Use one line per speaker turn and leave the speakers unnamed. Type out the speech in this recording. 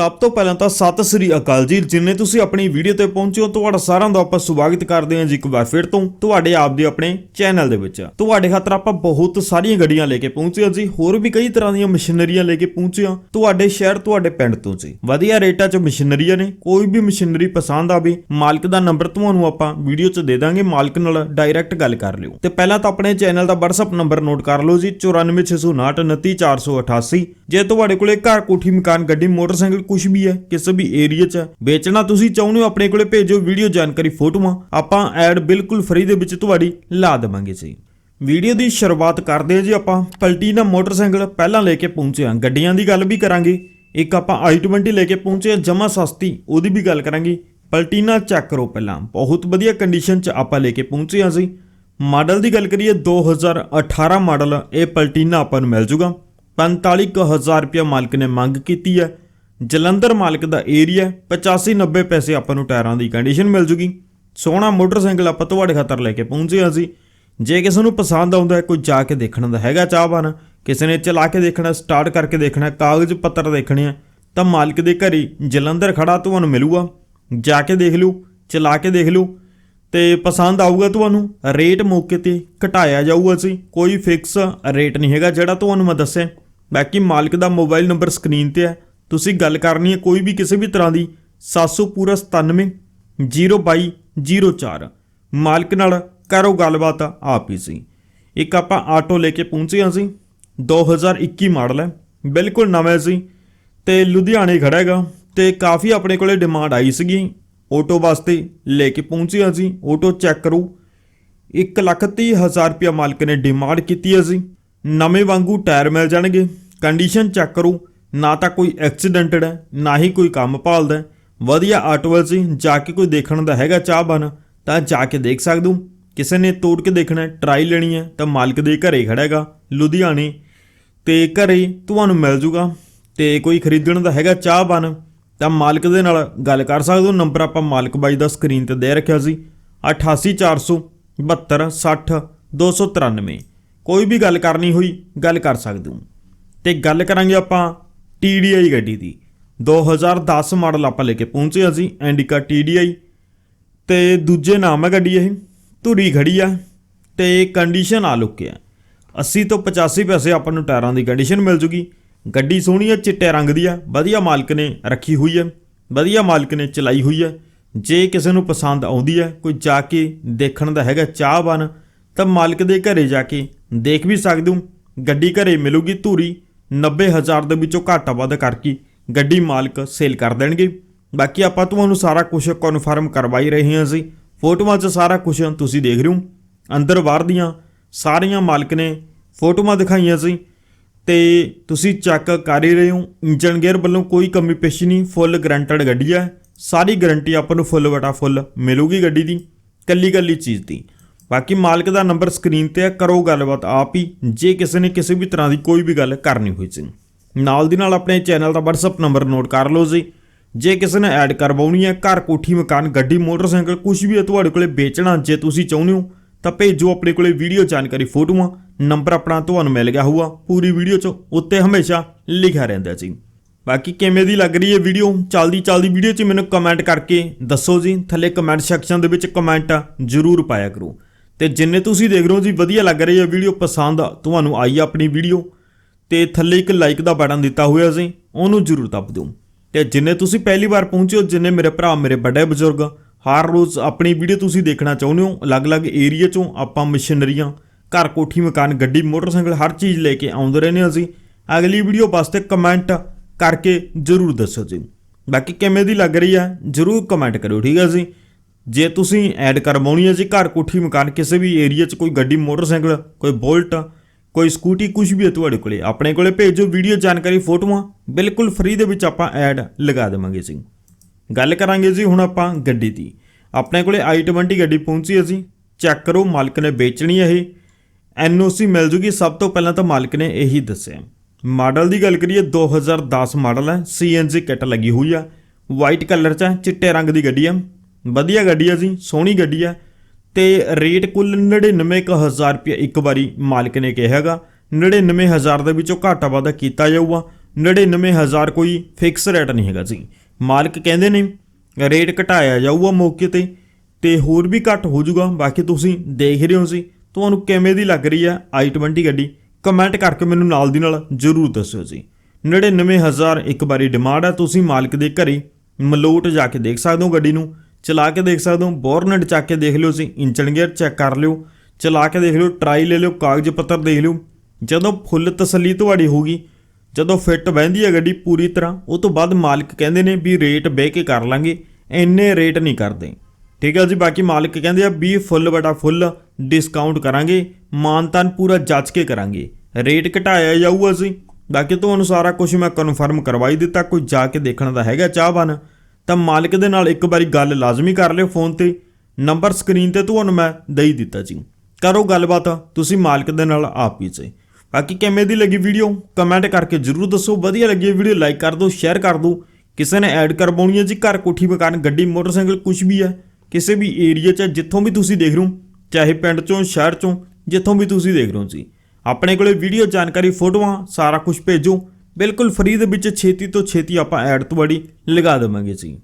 ਸਭ ਤੋਂ ਪਹਿਲਾਂ ਤਾਂ ਸਤਿ ਸ੍ਰੀ ਅਕਾਲ ਜੀ। ਜਿੰਨੇ ਤੁਸੀਂ ਆਪਣੀ ਵੀਡੀਓ ਤੇ ਪਹੁੰਚੇ ਹੋ, ਤੁਹਾਡਾ ਸਾਰਿਆਂ ਦਾ ਆਪਾਂ ਸਵਾਗਤ ਕਰਦੇ ਹਾਂ ਜੀ ਇੱਕ ਵਾਰ ਫਿਰ ਤੋਂ। ਤੁਹਾਡੇ ਆਪ ਦੇ ਆਪਣੇ ਚੈਨਲ ਦੇ ਵਿੱਚ। ਤੁਹਾਡੇ ਖਾਤਰ ਆਪਾਂ ਬਹੁਤ ਸਾਰੀਆਂ ਗੱਡੀਆਂ ਲੈ ਕੇ ਪਹੁੰਚੇ ਹਾਂ ਜੀ। ਹੋਰ ਵੀ ਕਈ ਤਰ੍ਹਾਂ ਦੀਆਂ ਮਸ਼ੀਨਰੀਆਂ ਲੈ ਕੇ ਪਹੁੰਚੇ ਹਾਂ ਤੁਹਾਡੇ ਸ਼ਹਿਰ, ਤੁਹਾਡੇ ਪਿੰਡ ਤੋਂ ਜੀ। ਵਧੀਆ ਰੇਟਾਂ 'ਚ ਮਸ਼ੀਨਰੀਆਂ ਨੇ। ਕੋਈ ਵੀ ਮਸ਼ੀਨਰੀ ਪਸੰਦ ਆਵੇ, ਮਾਲਕ ਦਾ ਨੰਬਰ ਤੁਹਾਨੂੰ ਆਪਾਂ ਵੀਡੀਓ 'ਚ ਦੇ ਦਾਂਗੇ। ਮਾਲਕ ਨਾਲ ਡਾਇਰੈਕਟ ਗੱਲ ਕਰ ਲਿਓ। ਤੇ ਪਹਿਲਾਂ ਤਾਂ ਆਪਣੇ ਚੈਨਲ ਦਾ WhatsApp ਨੰਬਰ ਨੋਟ ਕਰ ਲਓ ਜੀ। 9469299488 ਜੇ ਤੁਹਾਡੇ ਕੋਲੇ ਘਰ ਕੋਠੀ, ਮਕਾਨ, ਗੱਡੀ, ਮੋਟਰਸਾਈਕਲ ਕੁਝ ਵੀ ਹੈ ਕਿਸੇ ਵੀ ਏਰੀਆ 'ਚ ਵੇਚਣਾ ਤੁਸੀਂ ਚਾਹੁੰਦੇ ਹੋ, ਆਪਣੇ ਕੋਲੇ ਭੇਜੋ ਵੀਡੀਓ ਜਾਣਕਾਰੀ ਫੋਟੋਆਂ। ਆਪਾਂ ਐਡ ਬਿਲਕੁਲ ਫ੍ਰੀ ਦੇ ਵਿੱਚ ਤੁਹਾਡੀ ਲਾ ਦੇਵਾਂਗੇ ਜੀ। ਵੀਡੀਓ ਦੀ ਸ਼ੁਰੂਆਤ ਕਰਦੇ ਹਾਂ ਜੀ ਆਪਾਂ। ਪਲਟੀਨਾ ਮੋਟਰਸਾਈਕਲ ਪਹਿਲਾਂ ਲੈ ਕੇ ਪਹੁੰਚੇ ਹਾਂ। ਗੱਡੀਆਂ ਦੀ ਗੱਲ ਵੀ ਕਰਾਂਗੇ। ਇੱਕ ਆਪਾਂ i20 ਲੈ ਕੇ ਪਹੁੰਚੇ ਜਮਾ ਸਸਤੀ, ਉਹਦੀ ਵੀ ਗੱਲ ਕਰਾਂਗੇ। ਪਲਟੀਨਾ ਚੈੱਕ ਕਰੋ ਪਹਿਲਾਂ। ਬਹੁਤ ਵਧੀਆ ਕੰਡੀਸ਼ਨ 'ਚ ਆਪਾਂ ਲੈ ਕੇ ਪਹੁੰਚੇ ਹਾਂ ਜੀ। ਮਾਡਲ ਦੀ ਗੱਲ ਕਰੀਏ 2018 ਮਾਡਲ ਇਹ ਪਲਟੀਨਾ ਆਪਾਂ ਨੂੰ ਮਿਲ ਜੂਗਾ। 45000 ਰੁਪਏ ਮਾਲਕ ਨੇ ਮੰਗ ਕੀਤੀ ਹੈ। ਜਲੰਧਰ ਮਾਲਕ ਦਾ ਏਰੀਆ 85 90 ਪੈਸੇ ਆਪਾਂ ਨੂੰ ਟਾਇਰਾਂ ਦੀ ਕੰਡੀਸ਼ਨ ਮਿਲ ਜੂਗੀ। ਸੋਹਣਾ ਮੋਟਰਸਾਈਕਲ ਆਪਾਂ ਤੁਹਾਡੇ ਖਾਤਰ ਲੈ ਕੇ ਪਹੁੰਚੇ ਹਾਂ ਜੀ। ਜੇ ਕਿਸੇ ਨੂੰ ਪਸੰਦ ਆਉਂਦਾ ਹੈ, ਕੋਈ ਜਾ ਕੇ ਦੇਖਣ ਦਾ ਹੈਗਾ ਚਾਹਵਾਨ, ਕਿਸੇ ਨੇ ਚਲਾ ਕੇ ਦੇਖਣਾ ਸਟਾਰਟ ਕਰਕੇ ਦੇਖਣਾ, ਕਾਗਜ਼ ਪੱਤਰ ਦੇਖਣੇ ਆ, ਤਾਂ ਮਾਲਕ ਦੇ ਘਰੇ ਜਲੰਧਰ ਖੜਾ ਤੁਹਾਨੂੰ ਮਿਲੂਗਾ। ਜਾ ਕੇ ਦੇਖ ਲਓ, ਚਲਾ ਕੇ ਦੇਖ ਲਓ, ਤੇ ਪਸੰਦ ਆਊਗਾ ਤੁਹਾਨੂੰ ਰੇਟ ਮੌਕੇ ਤੇ ਘਟਾਇਆ ਜਾਊਗਾ ਸੀ ਕੋਈ ਫਿਕਸ ਰੇਟ ਨਹੀਂ ਹੈਗਾ ਜਿਹੜਾ ਤੁਹਾਨੂੰ ਮੈਂ ਦੱਸਿਆ। ਬਾਕੀ ਮਾਲਕ ਦਾ ਮੋਬਾਈਲ ਨੰਬਰ ਸਕਰੀਨ ਤੇ ਹੈ। ਤੁਸੀਂ ਗੱਲ ਕਰਨੀ ਹੈ ਕੋਈ ਵੀ ਕਿਸੇ ਵੀ ਤਰ੍ਹਾਂ ਦੀ 700 ਪੂਰਾ 97 0204 ਮਾਲਕ ਨਾਲ ਕਰੋ ਗੱਲਬਾਤ ਆਪ ਹੀ ਸੀ ਇੱਕ ਆਪਾਂ ਆਟੋ ਲੈ ਕੇ ਪਹੁੰਚੇ ਹਾਂ ਸੀ 2021 ਮਾਡਲ ਹੈ। ਬਿਲਕੁਲ ਨਵਾਂ ਸੀ ਤੇ ਲੁਧਿਆਣੇ ਖੜਾ ਹੈਗਾ। ਤੇ ਕਾਫੀ ਆਪਣੇ ਕੋਲੇ ਡਿਮਾਂਡ ਆਈ ਸੀਗੀ। ਆਟੋ ਵਾਸਤੇ ਲੈ ਕੇ ਪਹੁੰਚੇ ਹਾਂ ਸੀ ਆਟੋ ਚੈੱਕ ਕਰੋ। 130000 ਰੁਪਇਆ ਮਾਲਕ ਨੇ ਡਿਮਾਂਡ ਕੀਤੀ ਹੈ ਸੀ ਨਵੇਂ ਵਾਂਗੂ ਟਾਇਰ ਮਿਲ ਜਾਣਗੇ। ਕੰਡੀਸ਼ਨ ਚੈੱਕ ਕਰੋ। ਨਾ ਤਾਂ ਕੋਈ ਐਕਸੀਡੈਂਟਡ ਹੈ, ਨਾ ਹੀ ਕੋਈ ਕੰਮ ਭਾਲਦਾ ਵਧੀਆ ਆਟੋ ਹੈ ਸੀ, ਜਾ ਕੇ ਕੋਈ ਦੇਖਣ ਦਾ ਹੈਗਾ ਚਾਹ ਬਨ ਤਾਂ ਜਾ ਕੇ ਦੇਖ ਸਕਦੇ। ਕਿਸੇ ਨੇ ਤੋੜ ਕੇ ਦੇਖਣਾ ਟਰਾਈ ਲੈਣੀ ਹੈ, ਤਾਂ ਮਾਲਕ ਦੇ ਘਰੇ ਖੜਾ ਹੈਗਾ, ਲੁਧਿਆਣੇ। ਤੇ ਘਰੇ ਤੁਹਾਨੂੰ ਮਿਲ ਜੂਗਾ। ਤੇ ਕੋਈ ਖਰੀਦਣ ਦਾ ਹੈਗਾ ਚਾਹ ਬਨ ਤਾਂ ਮਾਲਕ ਦੇ ਨਾਲ ਗੱਲ ਕਰ ਸਕਦੇ। ਹੋ ਨੰਬਰ ਆਪਾਂ ਮਾਲਕ ਬਾਈ ਦਾ ਸਕਰੀਨ ਤੇ ਦੇ ਰੱਖਿਆ ਸੀ 88472 60 293 ਕੋਈ ਵੀ ਗੱਲ ਕਰਨੀ ਹੋਈ, ਗੱਲ ਕਰ ਸਕਦੇ। ਹੋ ਤੇ ਗੱਲ ਕਰਾਂਗੇ ਆਪਾਂ TDI ਗੱਡੀ ਦੀ। 2010 ਮਾਡਲ ਆਪਾਂ ਲੈ ਕੇ ਪਹੁੰਚੇ ਅਸੀਂ ਐਂਡਿਕਾ TDI ਤੇ ਦੂਜੇ ਨਾਮ ਹੈ ਗੱਡੀ ਇਹ, ਧੁਰੀ ਖੜੀ ਆ ਤੇ ਕੰਡੀਸ਼ਨ ਆ ਲੁੱਕਿਆ 80 ਤੋਂ 85 ਪੈਸੇ ਆਪਾਂ ਨੂੰ ਟਾਇਰਾਂ ਦੀ ਕੰਡੀਸ਼ਨ ਮਿਲ ਜੂਗੀ। ਗੱਡੀ ਸੋਹਣੀ ਆ, ਚਿੱਟੇ ਰੰਗ ਦੀ ਆ, ਵਧੀਆ ਮਾਲਕ ਨੇ ਰੱਖੀ ਹੋਈ ਹੈ ਵਧੀਆ ਮਾਲਕ ਨੇ ਚਲਾਈ ਹੋਈ ਹੈ ਜੇ ਕਿਸੇ ਨੂੰ ਪਸੰਦ ਆਉਂਦੀ ਹੈ ਕੋਈ ਜਾ ਕੇ ਦੇਖਣ ਦਾ ਹੈਗਾ ਚਾਹ ਬਨ ਤਾਂ ਮਾਲਕ ਦੇ ਘਰੇ ਜਾ ਕੇ ਦੇਖ ਵੀ ਸਕਦੇ ਹੋ। ਗੱਡੀ ਘਰੇ ਮਿਲੂਗੀ ਧੂਰੀ 90000 ਦੇ ਵਿੱਚੋਂ ਘਾਟਾ ਵੱਧ ਕਰਕੇ ਗੱਡੀ ਮਾਲਕ ਸੇਲ ਕਰ ਦੇਣਗੇ। ਬਾਕੀ ਆਪਾਂ ਤੁਹਾਨੂੰ ਸਾਰਾ ਕੁਝ ਕਨਫਰਮ ਕਰਵਾਈ ਰਹੇ ਹਾਂ ਜੀ। ਫੋਟੋਆਂ 'ਚ ਸਾਰਾ ਕੁਝ ਤੁਸੀਂ ਦੇਖ ਰਹੇ ਹੋ। ਅੰਦਰ ਬਾਹਰ ਦੀਆਂ ਸਾਰੀਆਂ ਮਾਲਕ ਨੇ ਫੋਟੋਆਂ ਦਿਖਾਈਆਂ ਸੀ ਤੇ ਤੁਸੀਂ ਚੈੱਕ ਕਰ ਹੀ ਰਹੇ ਹੋ ਇੰਜਨ ਗੇਅਰ ਵੱਲੋਂ ਕੋਈ ਕਮੀ ਪੇਸ਼ੀ ਨਹੀਂ ਫੁੱਲ ਗਰੰਟਡ ਗੱਡੀ ਹੈ ਸਾਰੀ ਗਾਰੰਟੀ ਆਪਾਂ ਨੂੰ ਫੁੱਲ ਵਟਾ ਫੁੱਲ ਮਿਲੂਗੀ ਗੱਡੀ ਦੀ ਕੱਲੀ ਕੱਲੀ ਚੀਜ਼ ਦੀ। ਬਾਕੀ ਮਾਲਕ ਦਾ ਨੰਬਰ ਸਕਰੀਨ ਤੇ ਹੈ, ਕਰੋ ਗੱਲਬਾਤ ਆਪ ਹੀ, ਜੇ ਕਿਸੇ ਨੇ ਕਿਸੇ ਵੀ ਤਰ੍ਹਾਂ ਦੀ ਕੋਈ ਵੀ ਗੱਲ ਕਰਨੀ ਹੋਈ ਸੀ। ਨਾਲ ਦੀ ਨਾਲ ਆਪਣੇ ਚੈਨਲ ਦਾ WhatsApp ਨੰਬਰ ਨੋਟ ਕਰ ਲਓ ਜੀ। ਜੇ ਕਿਸੇ ਨੇ ਐਡ ਕਰਵਾਉਣੀ ਹੈ, ਘਰ ਕੋਠੀ, ਮਕਾਨ, ਗੱਡੀ, ਮੋਟਰਸਾਈਕਲ ਕੁਝ ਵੀ ਹੈ, ਤੁਹਾਡੇ ਕੋਲੇ ਵੇਚਣਾ, ਜੇ ਤੁਸੀਂ ਚਾਹੁੰਦੇ ਹੋ, ਤਾਂ ਭੇਜੋ ਆਪਣੇ ਕੋਲੇ ਵੀਡੀਓ ਜਾਣਕਾਰੀ ਫੋਟੋਆਂ। ਨੰਬਰ ਆਪਣਾ ਤੁਹਾਨੂੰ ਮਿਲ ਗਿਆ ਹੋਊਗਾ, ਪੂਰੀ ਵੀਡੀਓ 'ਚ ਉੱਤੇ ਹਮੇਸ਼ਾ ਲਿਖਿਆ ਰਹਿੰਦਾ ਜੀ। ਬਾਕੀ ਕਿਵੇਂ ਦੀ ਲੱਗ ਰਹੀ ਹੈ ਵੀਡੀਓ? ਚੱਲਦੀ ਚੱਲਦੀ ਵੀਡੀਓ 'ਚ ਮੈਨੂੰ ਕਮੈਂਟ ਕਰਕੇ ਦੱਸੋ ਜੀ। ਥੱਲੇ ਕਮੈਂਟ ਸੈਕਸ਼ਨ ਦੇ ਵਿੱਚ ਕਮੈਂਟ ਜ਼ਰੂਰ ਪਾਇਆ ਕਰੋ। ਤੇ ਜਿੰਨੇ ਤੁਸੀਂ ਦੇਖ ਰਹੇ ਹੋ ਜੀ, ਵਧੀਆ ਲੱਗ ਰਹੀ ਹੈ ਵੀਡੀਓ ਪਸੰਦ ਤੁਹਾਨੂੰ ਆਈ ਆ ਆਪਣੀ ਵੀਡੀਓ। ਤੇ ਥੱਲੇ ਇੱਕ ਲਾਈਕ ਦਾ ਬਟਨ ਦਿੱਤਾ ਹੋਇਆ ਸੀ, ਉਹਨੂੰ ਜ਼ਰੂਰ ਦੱਬ ਦਿਓ। ਤੇ ਜਿੰਨੇ ਤੁਸੀਂ ਪਹਿਲੀ ਵਾਰ ਪਹੁੰਚੇ ਹੋ, ਜਿੰਨੇ ਮੇਰੇ ਭਰਾ, ਮੇਰੇ ਵੱਡੇ ਬਜ਼ੁਰਗ, ਹਰ ਰੋਜ਼ ਆਪਣੀ ਵੀਡੀਓ ਤੁਸੀਂ ਦੇਖਣਾ ਚਾਹੁੰਦੇ ਹੋ, ਅਲੱਗ-ਅਲੱਗ ਏਰੀਆ ਚੋਂ ਆਪਾਂ ਮਸ਼ੀਨਰੀਆਂ, ਘਰ ਕੋਠੀ, ਮਕਾਨ, ਗੱਡੀ, ਮੋਟਰਸਾਈਕਲ, ਹਰ ਚੀਜ਼ ਲੈ ਕੇ ਆਉਂਦੇ ਰਹਿੰਦੇ ਹਾਂ ਅਸੀਂ। ਅਗਲੀ ਵੀਡੀਓ ਵਾਸਤੇ ਕਮੈਂਟ ਕਰਕੇ ਜ਼ਰੂਰ ਦੱਸੋ ਜੀ। ਬਾਕੀ ਕਿਵੇਂ ਦੀ ਲੱਗ ਰਹੀ ਹੈ, ਜ਼ਰੂਰ ਕਮੈਂਟ ਕਰਿਓ, ਠੀਕ ਹੈ ਜੀ? ਜੇ ਤੁਸੀਂ ਐਡ ਕਰਵਾਉਣੀ ਹੈ ਜੀ, ਘਰ ਕੋਠੀ ਮਕਾਨ, ਕਿਸੇ ਵੀ ਏਰੀਆ 'ਚ ਕੋਈ ਗੱਡੀ, ਮੋਟਰਸਾਈਕਲ, ਕੋਈ ਬੋਲਟ, ਕੋਈ ਸਕੂਟੀ ਕੁਝ ਵੀ ਹੈ ਤੁਹਾਡੇ ਕੋਲੇ, ਆਪਣੇ ਕੋਲੇ ਭੇਜੋ ਵੀਡੀਓ ਜਾਣਕਾਰੀ, ਫੋਟੋਆਂ, ਬਿਲਕੁਲ ਫ੍ਰੀ ਦੇ ਵਿੱਚ ਆਪਾਂ ਐਡ ਲਗਾ ਦੇਵਾਂਗੇ ਜੀ। ਗੱਲ ਕਰਾਂਗੇ ਜੀ ਹੁਣ ਆਪਾਂ ਗੱਡੀ ਦੀ। ਆਪਣੇ ਕੋਲੇ i20 ਗੱਡੀ ਪਹੁੰਚੀ ਹੈ ਜੀ ਚੈੱਕ ਕਰੋ, ਮਾਲਕ ਨੇ ਵੇਚਣੀ ਹੈ ਇਹ। ਐਨਓਸੀ ਮਿਲ ਜੂਗੀ, ਸਭ ਤੋਂ ਪਹਿਲਾਂ ਤਾਂ ਮਾਲਕ ਨੇ ਇਹੀ ਦੱਸਿਆ। ਮਾਡਲ ਦੀ ਗੱਲ ਕਰੀਏ 2010 ਮਾਡਲ ਹੈ ਸੀਐਨਜੀ ਕਿੱਟ ਲੱਗੀ ਹੋਈ ਆ ਵਾਈਟ ਕਲਰ 'ਚ ਹੈ, ਚਿੱਟੇ ਰੰਗ ਦੀ ਗੱਡੀ ਆ ਵਧੀਆ ਗੱਡੀ ਆ ਜੀ, ਸੋਹਣੀ ਗੱਡੀ ਆ। ਤੇ ਰੇਟ ਕੁੱਲ 99000 ਰੁਪਏ ਇੱਕ ਵਾਰੀ ਮਾਲਕ ਨੇ ਕਿਹਾ ਹੈਗਾ। 99000 ਦੇ ਵਿੱਚੋਂ ਘਾਟਾ ਵਾਧਾ ਕੀਤਾ ਜਾਊਗਾ। 99000 ਕੋਈ ਫਿਕਸ ਰੇਟ ਨਹੀਂ ਹੈਗਾ ਜੀ। ਮਾਲਕ ਕਹਿੰਦੇ ਨੇ ਰੇਟ ਘਟਾਇਆ ਜਾਊਗਾ ਮੌਕੇ ਤੇ ਤੇ ਹੋਰ ਵੀ ਘੱਟ ਹੋ ਜਾਊਗਾ। ਬਾਕੀ ਤੁਸੀਂ ਦੇਖ ਰਹੇ ਹੋ ਜੀ, ਤੁਹਾਨੂੰ ਕਿਵੇਂ ਦੀ ਲੱਗ ਰਹੀ ਹੈ i20 ਗੱਡੀ? ਕਮੈਂਟ ਕਰਕੇ ਮੈਨੂੰ ਨਾਲ ਦੀ ਨਾਲ ਜਰੂਰ ਦੱਸਿਓ ਜੀ। 99000 ਇੱਕ ਵਾਰੀ ਡਿਮਾਂਡ ਹੈ ਤੁਸੀਂ ਮਾਲਕ ਦੇ ਘਰੇ ਮਲੋਟ ਜਾ ਕੇ ਦੇਖ ਸਕਦੇ ਹੋ ਗੱਡੀ ਨੂੰ। ਚਲਾ ਕੇ ਦੇਖ ਸਕਦੇ ਹੋ ਬੋਰਨਟ ਚੱਕ ਕੇ ਦੇਖ ਲਿਓ ਤੁਸੀਂ ਇੰਜਨ ਗੇਅਰ ਚੈੱਕ ਕਰ ਲਿਓ, ਚਲਾ ਕੇ ਦੇਖ ਲਿਓ ਟਰਾਈ ਲੈ ਲਿਓ, ਕਾਗਜ਼ ਪੱਤਰ ਦੇਖ ਲਿਓ। ਜਦੋਂ ਫੁੱਲ ਤਸੱਲੀ ਤੁਹਾਡੀ ਹੋਊਗੀ, ਜਦੋਂ ਫਿੱਟ ਬਹਿੰਦੀ ਹੈ ਗੱਡੀ ਪੂਰੀ ਤਰ੍ਹਾਂ, ਉਹ ਤੋਂ ਬਾਅਦ ਮਾਲਕ ਕਹਿੰਦੇ ਨੇ ਵੀ ਰੇਟ ਬਹਿ ਕੇ ਕਰ ਲਾਂਗੇ, ਇੰਨੇ ਰੇਟ ਨਹੀਂ ਕਰਦੇ। ਠੀਕ ਹੈ ਜੀ, ਬਾਕੀ ਮਾਲਕ ਕਹਿੰਦੇ ਆ ਵੀ ਫੁੱਲ ਬਟਾ ਫੁੱਲ ਡਿਸਕਾਊਂਟ ਕਰਾਂਗੇ, ਮਾਨਤਾਨ ਪੂਰਾ ਜੱਜ ਕੇ ਕਰਾਂਗੇ। ਰੇਟ ਘਟਾਇਆ ਜਾਊਗਾ ਅਸੀਂ, ਬਾਕੀ ਤੁਹਾਨੂੰ ਸਾਰਾ ਕੁਝ ਮੈਂ ਕਨਫਰਮ ਕਰਵਾਈ ਦਿੱਤਾ, ਕੋਈ ਜਾ ਕੇ ਦੇਖਣ ਦਾ ਹੈਗਾ ਚਾਹਵਾਨ। ਤਾਂ ਮਾਲਕ ਦੇ ਨਾਲ ਇੱਕ ਵਾਰੀ ਗੱਲ ਲਾਜ਼ਮੀ ਕਰ ਲਿਓ ਫੋਨ ਤੇ। ਨੰਬਰ ਸਕਰੀਨ ਤੇ ਤੁਹਾਨੂੰ ਮੈਂ ਦੇਈ ਦਿੱਤਾ ਜੀ। ਕਰੋ ਗੱਲਬਾਤ, ਤੁਸੀਂ ਮਾਲਕ ਦੇ ਨਾਲ ਆਪ ਹੀ ਸੇ ਬਾਕੀ ਕਿਵੇਂ ਦੀ ਲੱਗੀ ਵੀਡੀਓ, ਕਮੈਂਟ ਕਰਕੇ ਜਰੂਰ ਦੱਸੋ। ਵਧੀਆ ਲੱਗੀ ਵੀਡੀਓ, ਲਾਈਕ ਕਰ ਦਿਓ, ਸ਼ੇਅਰ ਕਰ ਦਿਓ। ਕਿਸੇ ਨੇ ਐਡ ਕਰਵਾਉਣੀ ਹੈ ਜੀ, ਘਰ ਕੋਠੀ ਮਕਾਨ, ਗੱਡੀ, ਮੋਟਰਸਾਈਕਲ ਕੁਝ ਵੀ ਹੈ। ਕਿਸੇ ਵੀ ਏਰੀਆ 'ਚ, ਜਿੱਥੋਂ ਵੀ ਤੁਸੀਂ ਦੇਖ ਰਹੇ ਹੋ, ਚਾਹੇ ਪਿੰਡ 'ਚੋਂ, ਸ਼ਹਿਰ 'ਚੋਂ, ਜਿੱਥੋਂ ਵੀ ਤੁਸੀਂ ਦੇਖ ਰਹੇ ਹੋ ਜੀ। ਆਪਣੇ ਕੋਲੇ ਵੀਡੀਓ ਜਾਣਕਾਰੀ, ਫੋਟੋਆਂ, ਸਾਰਾ ਕੁਝ ਭੇਜੋ। ਬਿਲਕੁਲ ਫ੍ਰੀ ਦੇ ਵਿੱਚ ਛੇਤੀ ਤੋਂ ਛੇਤੀ ਆਪਾਂ ਐਡ ਤੁਹਾਡੀ ਲਗਾ ਦੇਵਾਂਗੇ ਜੀ।